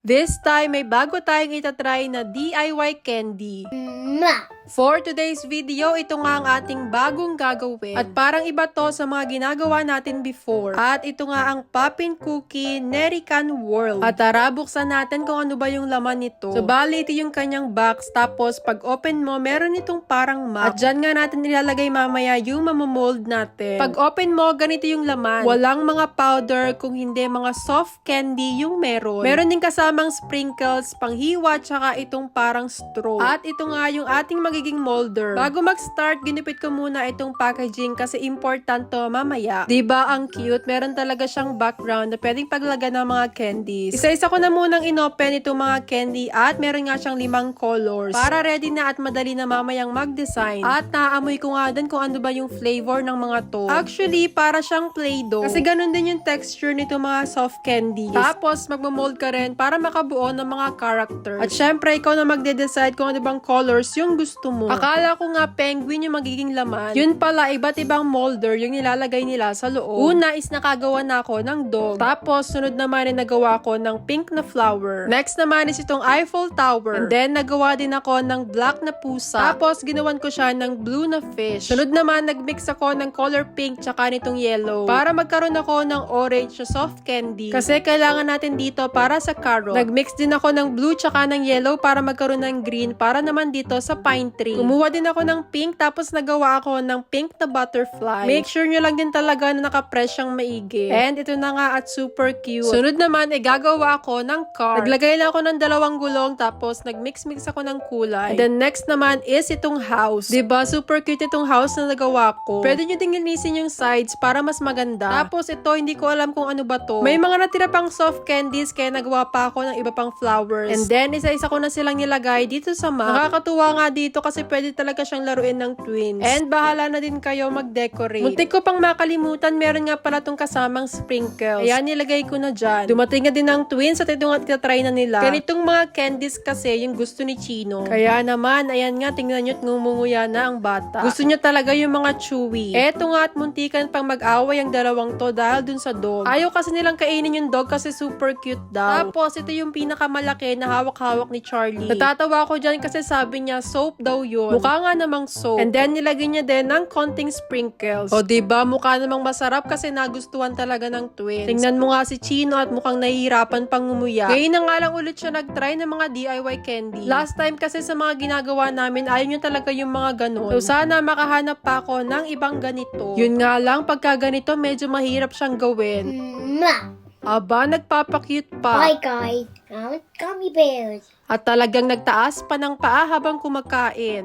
This time, may bago tayong itatry na DIY candy. Ma. For today's video, ito nga ang ating bagong gagawin. At parang iba to sa mga ginagawa natin before. At ito nga ang Poppin' Cookie Nerican World. At tara, buksan natin kung ano ba yung laman nito. So, bali, ito yung kanyang box. Tapos, pag open mo, meron itong parang map. At dyan nga natin nilalagay mamaya yung mamomold natin. Pag open mo, ganito yung laman. Walang mga powder, kung hindi mga soft candy yung meron. Meron din kasamang sprinkles, panghiwa, tsaka itong parang straw. At ito nga yung ating magiging molder. Bago mag-start, ginupit ko muna itong packaging kasi important to mamaya. ba ang cute? Meron talaga siyang background na pwedeng paglagan ng mga candies. Isa-isa ko na munang inopen itong mga candy at meron nga siyang limang colors. Para ready na at madali na mamayang mag-design. At naaamoy ko nga din kung ano ba yung flavor ng mga to. Actually, para siyang Play-Doh. Kasi ganun din yung texture nito mga soft candies. Tapos, magmamold ka rin para makabuo ng mga characters. At syempre, ikaw na magde-decide kung ano bang colors yung gusto mo. Akala ko nga penguin yung magiging laman. Yun pala, iba't ibang molder yung nilalagay nila sa loob. Una is nakagawa na ako ng dog. Tapos, sunod naman ay nagawa ko ng pink na flower. Next naman is itong Eiffel Tower. And then, nagawa din ako ng black na pusa. Tapos, ginawan ko siya ng blue na fish. Sunod naman, nagmix ako ng color pink tsaka nitong yellow. Para magkaroon ako ng orange na soft candy. Kasi kailangan natin dito para sa carrot. Nagmix din ako ng blue tsaka ng yellow para magkaroon ng green para naman dito sa pine tree. Kumuha din ako ng pink tapos nagawa ako ng pink na butterfly. Make sure nyo lang din talaga na nakapress siyang maigi. And ito na nga at super cute. Sunod naman, ay gagawa ako ng car. Naglagay lang ako ng dalawang gulong tapos nagmix-mix ako ng kulay. And then next naman is itong house. ba Super cute itong house na nagawa ko. Pwede nyo ding linisin yung sides para mas maganda. Tapos ito, hindi ko alam kung ano ba to. May mga natira pang soft candies kaya nagawa pa ako ng iba pang flowers. And then, isa-isa ko na silang nilagay dito sa map. Nakakatuwa nga dito kasi pwede talaga siyang laruin ng twins. And bahala na din kayo mag-decorate. Muntik ko pang makalimutan, meron nga pala tong kasamang sprinkles. Ayan, nilagay ko na dyan. Dumating na din ng twins at ito nga itatry na nila. Ganitong mga candies kasi yung gusto ni Chino. Kaya naman, ayan nga, tingnan nyo at ngumunguya na ang bata. Gusto nyo talaga yung mga chewy. Eto nga at muntikan pang mag-away ang dalawang to dahil dun sa dog. Ayaw kasi nilang kainin yung dog kasi super cute daw. Tapos, ito yung pinakamalaki na hawak-hawak ni Charlie. Natatawa ko dyan kasi sabi niya soap daw yun. Mukha nga namang soap. And then, nilagay niya din ng konting sprinkles. O, diba? Mukha namang masarap kasi nagustuhan talaga ng twins. Tingnan mo nga si Chino at mukhang nahihirapan pang umuya. Ngayon na nga lang ulit siya nag-try ng mga DIY candy. Last time kasi sa mga ginagawa namin, ayaw niya talaga yung mga ganun. So, sana makahanap pa ako ng ibang ganito. Yun nga lang, pagka ganito, medyo mahirap siyang gawin. Ma. Aba, nagpapakute pa. Hi guys. I'm gummy bears. At talagang nagtaas pa ng paa habang kumakain.